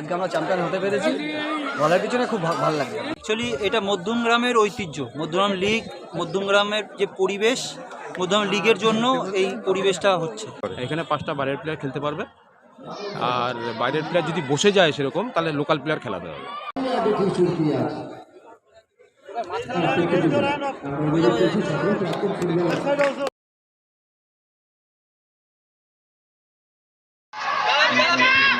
আজকে আমরা চ্যাম্পিয়ন হতে পেরেছি বলার পিছনে খুব ভালো লাগে অ্যাকচুয়ালি এটা মধ্যমগ্রামের ঐতিহ্য মধ্যমগ্রাম লিগ মধ্যমগ্রামের যে পরিবেশ মধ্যমগ্রাম লিগের জন্য এই পরিবেশটা হচ্ছে এখানে পাঁচটা বাইরের প্লেয়ার খেলতে পারবে আর বাইরের প্লেয়ার যদি বসে যায় সেরকম তাহলে লোকাল প্লেয়ার খেলাতে হবে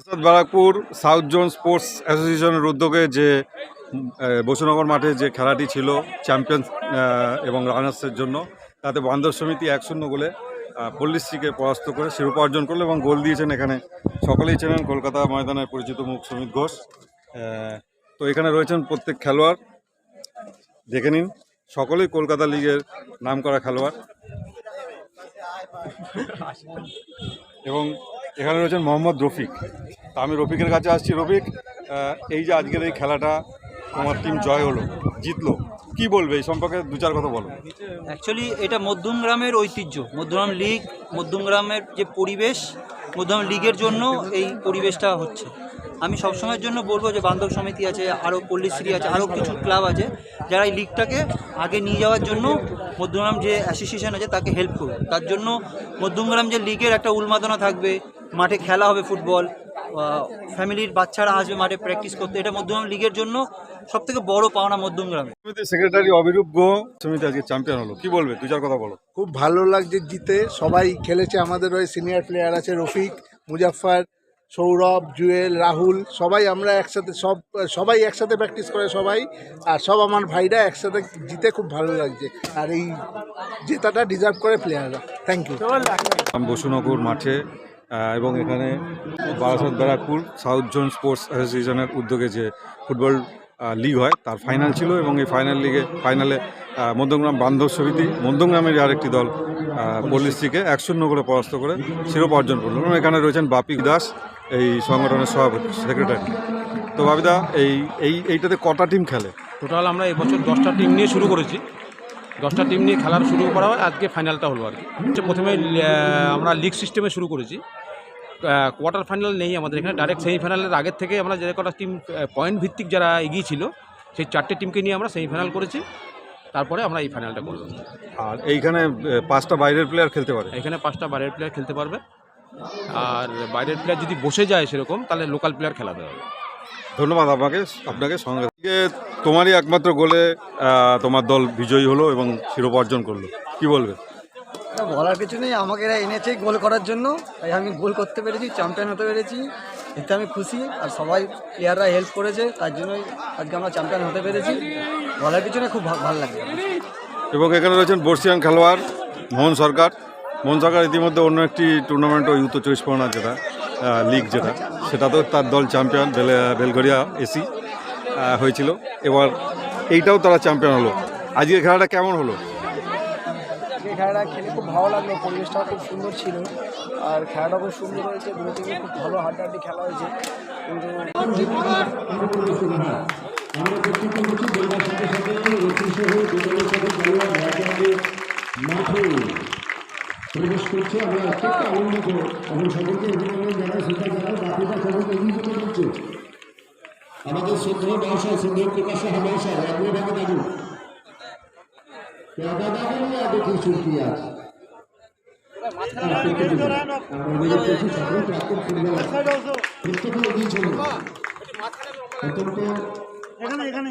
Asad Barrackpore south zone sports অ্যাসোসিয়েশনের উদ্যোগে যে বসুনগর মাঠে যে খেলাটি ছিল চ্যাম্পিয়ন এবং রানার্সের জন্য, তাতে বান্ধব সমিতি এক শূন্য গোলে পল্লীশ্রীকে পরাস্ত করে শিরোপা অর্জন করল এবং গোল দিয়েছেন এখানে। সকলেই চেনেন কলকাতা ময়দানের পরিচিত মুখ সুমিত ঘোষ। তো এখানে রয়েছেন প্রত্যেক খেলোয়াড়। দেখে নিন, সকলেই কলকাতা লিগের নামকরা খেলোয়াড়। এবং এখানে রয়েছেন মোহাম্মদ রফিক। তা আমি রফিকের কাছে আসছি। রফিক এই যে আজকের এই খেলাটা তোমার টিম জয় হলো, জিতলো। কি বলবে? এই সম্পর্কে দু চার কথা বলো। অ্যাকচুয়ালি এটা মধ্যমগ্রামের ঐতিহ্য। মধ্যমগ্রাম লিগ মধ্যমগ্রামের যে পরিবেশ মধ্যমগ্রাম লীগের জন্য এই পরিবেশটা হচ্ছে। আমি সবসময়ের জন্য বলব যে বান্ধব সমিতি আছে আরও পল্লীশ্রী আছে আরও কিছু ক্লাব আছে, যারা এই লিগটাকে আগে নিয়ে যাওয়ার জন্য মধ্যমগ্রাম যে অ্যাসোসিয়েশন আছে, তাকে হেল্প করবে তার জন্য মধ্যমগ্রাম যে লিগের একটা উন্মাদনা থাকবে, মাঠে খেলা হবে ফুটবল ফ্যামিলির বাচ্চারা আসবে মাঠে প্র্যাকটিস করতে। এটা মধ্যমগ্রাম লিগের জন্য সব থেকে বড় পাওনা মধ্যমগ্রামে সমিতির সেক্রেটারি অবিরূপ গো সমিতি আজকে চ্যাম্পিয়ন হলো। কি বলবে? দু চার কথা বলো। খুব ভালো লাগছে জিতে। সবাই খেলেছে আমাদের ওই সিনিয়র প্লেয়ার আছে রফিক মুজাফফর সৌরভ জুয়েল রাহুল সবাই আমরা একসাথে সব সবাই একসাথে প্র্যাকটিস করে সবাই আর সব আমার ভাইরা একসাথে জিতে খুব ভালো লাগছে। আর এই জেতাটা ডিজার্ভ করে প্লেয়াররা থ্যাংক ইউ বসুনগর মাঠে এবং এখানে Barasat Barrackpore south zone sports অ্যাসোসিয়েশনের উদ্যোগে যে ফুটবল লিগ হয় তার ফাইনাল ছিল এবং এই ফাইনাল লিগে ফাইনালে আহ, মধ্যমগ্রাম বান্ধব সমিতি মধ্যমগ্রামের আরেকটি দল পল্লীশ্রীকে এক শূন্য করে পরাস্ত করে শিরোপা অর্জন করল এবং এখানে রয়েছেন বাপি দাস এই সংগঠনের সভাপতি সেক্রেটারি তো বাপিদা এই এইটাতে কটা টিম খেলে? টোটাল আমরা এবছর দশটা টিম নিয়ে শুরু করেছি। দশটা টিম নিয়ে খেলার শুরু করা হয় আজকে ফাইনালটা হলো আর কি। হচ্ছে প্রথমে আমরা লিগ সিস্টেমে শুরু করেছি। কোয়ার্টার ফাইনাল নেই আমাদের এখানে ডাইরেক্ট সেমিফাইনালের আগের থেকে আমরা যে কটা টিম পয়েন্ট ভিত্তিক যারা এগিয়ে ছিল সেই চারটে টিমকে নিয়ে আমরা সেমিফাইনাল করেছি। তারপরে আমরা এই ফাইনালটা করলাম আর এইখানে পাঁচটা বাইরের প্লেয়ার খেলতে পারে? এখানে পাঁচটা বাইরের প্লেয়ার খেলতে পারবে। আর বাইরের প্লেয়ার যদি বসে যায় সেরকম তাহলে লোকাল প্লেয়ার খেলাতে হবে। ধন্যবাদ আপনাকে আপনাকে সঙ্গে তোমারই একমাত্র গোলে তোমার দল বিজয়ী হলো এবং শিরোপা অর্জন করল। কি বলবে? বলার কিছু নেই আমাকে এরা এনেছে গোল করার জন্য তাই আমি গোল করতে পেরেছি চ্যাম্পিয়ন হতে পেরেছি এতে আমি খুশি আর সবাই প্লেয়াররা হেল্প করেছে তার জন্যই আজকে আমরা চ্যাম্পিয়ন হতে পেরেছি। বলার পিছনে খুব ভালো লাগে এবং এখানে রয়েছেন বর্ষিয়ান খেলোয়াড় মোহন সরকার। মোহন সরকার ইতিমধ্যে অন্য একটি টুর্নামেন্ট ওই উত্তর চব্বিশ পরগনা যেটা লিগ যেটা সেটাতেও তার দল চ্যাম্পিয়ন বেলে বেলগড়িয়া এসি হয়েছিল। এবার এইটাও তারা চ্যাম্পিয়ন হলো। আজকের খেলাটা কেমন হলো? খেলাটা খেলে খুব ভালো লাগল পরিবেশটাও খুব সুন্দর ছিল। আর খেলাটা খুব সুন্দর হয়েছে দুটো থেকে খুব ভালো হাড্ডাহাড্ডি খেলা হয়েছে। কিন্তু প্রবেশ করছে আমরা অত্যন্ত আনন্দিত এবং সকলকে অভিনন্দন জানাই সেটা জানাই বাকিটা এগিয়ে যেতে বলছে আমাদের শ্রদ্ধেয় ব্যবসায় শ্রদ্ধেয় প্রকাশ ব্যবসায় আপনি থাকুন। দাদা আগে কি আছে? করছি সকল যেখানে